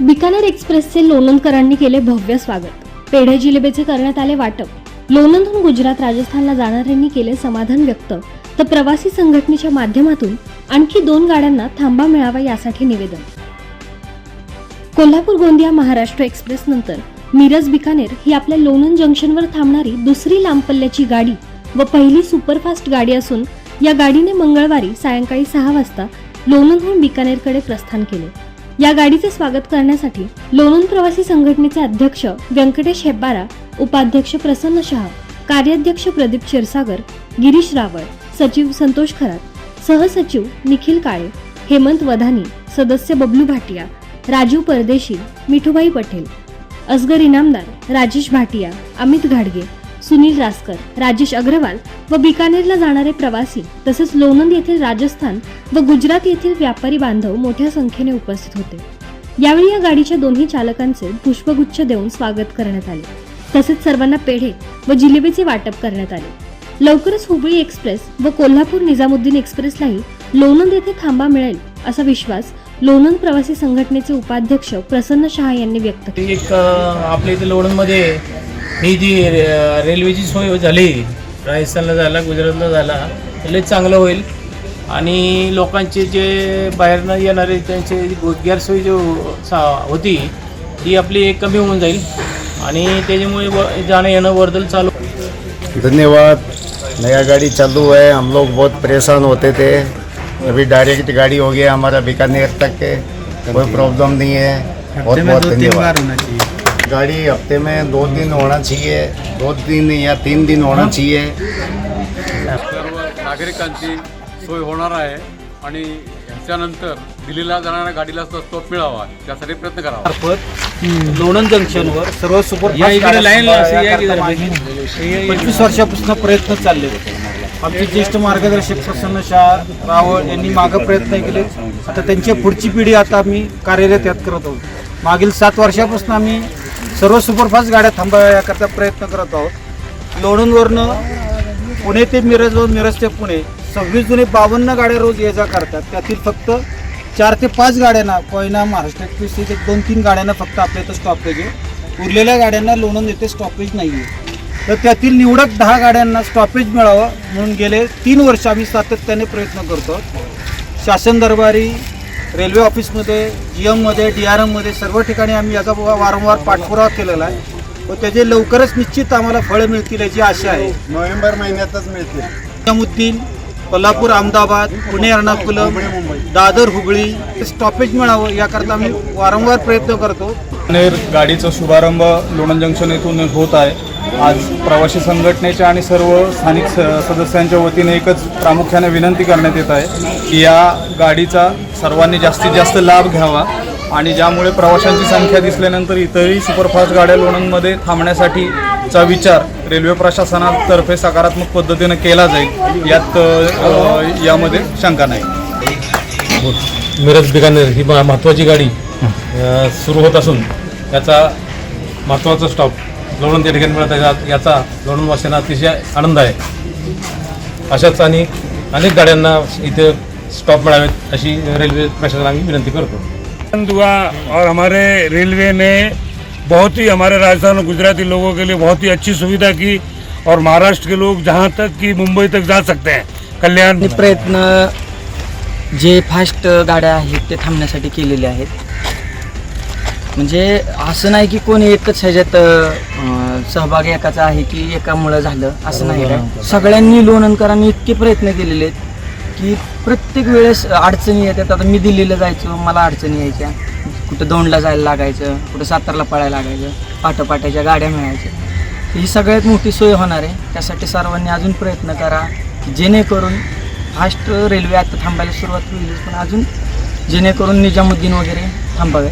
बिकानेर एक्सप्रेसचे लोणंदकरांनी केले भव्य स्वागत. पेढे जिलेबीचे करण्यात आले वाटप. लोणंदहून गुजरात राजस्थानला जाणाऱ्यांनी केले समाधान व्यक्त. तर प्रवासी संघटनेच्या माध्यमातून आणखी दोन गाड्यांना थांबा मिळावा यासाठी निवेदन. कोल्हापूर गोंदिया महाराष्ट्र एक्सप्रेस नंतर मिरज बिकानेर ही आपल्या लोणंद जंक्शनवर थांबणारी दुसरी लांब पल्ल्याची गाडी व पहिली सुपरफास्ट गाडी असून या गाडीने मंगळवारी सायंकाळी सहा वाजता लोणंदहून बिकानेरकडे प्रस्थान केले. या गाडीचे स्वागत करण्यासाठी लोणंद प्रवासी संघटनेचे अध्यक्ष व्यंकटेश हेब्बारा उपाध्यक्ष प्रसन्न शहा कार्याध्यक्ष प्रदीप क्षीरसागर गिरीश रावळ सचिव संतोष खरात सहसचिव निखिल काळे हेमंत वधानी सदस्य बबलू भाटिया राजीव परदेशी मिठूबाई पटेल असगर इनामदार राजेश भाटिया अमित घाडगे सुनील रासकर राजेश अग्रवाल व बिकानेरला जाणारे प्रवासी तसेच लोणंद येथील राजस्थान व गुजरात येथील व्यापारी बांधव मोठ्या संख्येने उपस्थित होते. यावेळी या गाडीच्या दोन्ही चालकांचे पुष्पगुच्छ देऊन स्वागत करण्यात आले. तसेच सर्वांना पेढे व जिलेबीचे वाटप करण्यात आले. लवकरच हुबळी एक्सप्रेस व कोल्हापूर निजामुद्दीन एक्सप्रेसलाही लोणंद येथे थांबा मिळेल असा विश्वास लोणंद प्रवासी संघटनेचे उपाध्यक्ष प्रसन्न शहा यांनी व्यक्त केला. एक आपल्या इथे लोणंदमध्ये ही जी रे- रेल्वेची सोय झाली राजस्थानला झाला गुजरातला झाला तर लई चांगलं होईल. आणि लोकांचे जे बाहेरनं येणारे त्यांचे गैरसोय जो सा होती ती आपली एक कमी होऊन जाईल. आणि त्याच्यामुळे व जाणं येणं वर्दल चालू. धन्यवाद. नया गाड़ी चालू है हम लोग बहुत परेशान होते थे. अभी डायरेक्ट गाड़ी हो गया हमारा बीकानेर तक के. कोई प्रॉब्लम नहीं है. बहुत बहुत धन्यवाद. गाड़ी हफ्ते में दो दिन होना चाहिए दो दिन या तीन दिन होना चाहिए। सर्व नागरिकांची सोय होणार आहे आणि ह्याच्यानंतर दिल्लीला जाणाऱ्या गाडीला स्टॉप मिळावा त्यासाठी प्रयत्न करावा. मार्फत लोणंद जंक्शनवर सर्व सुपर या इकडे लाईन पंचवीस वर्षापासून प्रयत्न चालले होते. आमचे ज्येष्ठ मार्गदर्शक प्रसन्न शाह रावळ यांनी मागं प्रयत्न केले. आता त्यांची पुढची पिढी आता आम्ही कार्यरत यात करत आहोत. मागील सात वर्षापासून आम्ही सर्व सुपरफास्ट गाड्या थांबाव्या याकरता प्रयत्न करत आहोत. लोणंदवरनं पुणे ते मिरज व मिरज ते पुणे सव्वीस जुने बावन्न गाड्या रोज ये जा करतात. त्यातील फक्त चार ते पाच गाड्यांना कोयना महाराष्ट्र एक्सप्रेस इथे दोन तीन गाड्यांना फक्त आपल्या इथं स्टॉपेज आहे. उरलेल्या गाड्यांना लोणंद येथे स्टॉपेज नाही आहे तर त्यातील निवडक दहा गाड्यांना स्टॉपेज मिळावं म्हणून गेले तीन वर्ष आम्ही सातत्याने प्रयत्न करतो. शासन दरबारी रेल्वे ऑफिसमध्ये जी एममध्ये डी आर एममध्ये सर्व ठिकाणी आम्ही याचा वारंवार पाठपुरावा केलेला आहे. व त्याचे लवकरच निश्चित आम्हाला फळं मिळतील याची आशा आहे. नोव्हेंबर महिन्यातच मिळतील. निजामुद्दीन कोल्हापूर अहमदाबाद पुणे एर्नाकुलम दादर हुबळी हे स्टॉपेज मिळावं याकरता आम्ही वारंवार प्रयत्न करतो. नेर गाडीचा शुभारंभ लोणंद जंक्शन येथून होत आहे. आज प्रवासी संघटनेच्या आणि सर्व स्थानिक स सदस्यांच्या वतीने एकच प्रामुख्याने विनंती करण्यात येत आहे की या गाडीचा सर्वांनी जास्तीत जास्त लाभ घ्यावा आणि ज्यामुळे प्रवाशांची संख्या दिसल्यानंतर इतरही सुपरफास्ट गाड्या लोणंदमध्ये थांबण्यासाठीचा विचार रेल्वे प्रशासनातर्फे सकारात्मक पद्धतीने केला जाईल यात यामध्ये शंका नाही. मिरज बिकानेर ही महत्त्वाची गाडी सुरू होत असून याचा महत्त्वाचा स्टॉप लोणंद या ठिकाणी मिळत आहे. या- याचा लोणंदवासियांना अतिशय आनंद आहे. अशाच आणि अनेक गाड्यांना इथे स्टॉप मिळावेत अशी रेल्वे प्रशासनाला आम्ही विनंती करतो. हुआ और हमारे रेलवे ने बहुत ही हमारे राजस्थान और गुजराती लोगों के लिए बहुत ही अच्छी सुविधा की और महाराष्ट्र के लोग जहाँ तक कि मुंबई तक जा सकते हैं। कल्याण। प्रयत्न जे फास्ट गाड्या आहेत ते थांबण्यासाठी केलेले आहेत. म्हणजे असं नाही की कोणी एकच ह्याच्यात अं, सहभाग एकाचा आहे की एकामुळं झालं असं नाही काय सगळ्यांनी लोणंदकरांनी इतके प्रयत्न केलेले आहेत की प्रत्येक वेळेस अडचणी येतात. आता मी दिल्लीला जायचो मला अडचणी यायच्या. कुठं दौंडला जायला लागायचं कुठं सातारला पळायला लागायचं पाठोपाठ्याच्या गाड्या मिळायच्या. ही सगळ्यात मोठी सोय होणार आहे. त्यासाठी सर्वांनी अजून प्रयत्न करा जेणेकरून फास्ट रेल्वे आता थांबायला सुरुवात होईल पण अजून जेणेकरून निजामुद्दीन वगैरे थांबावे.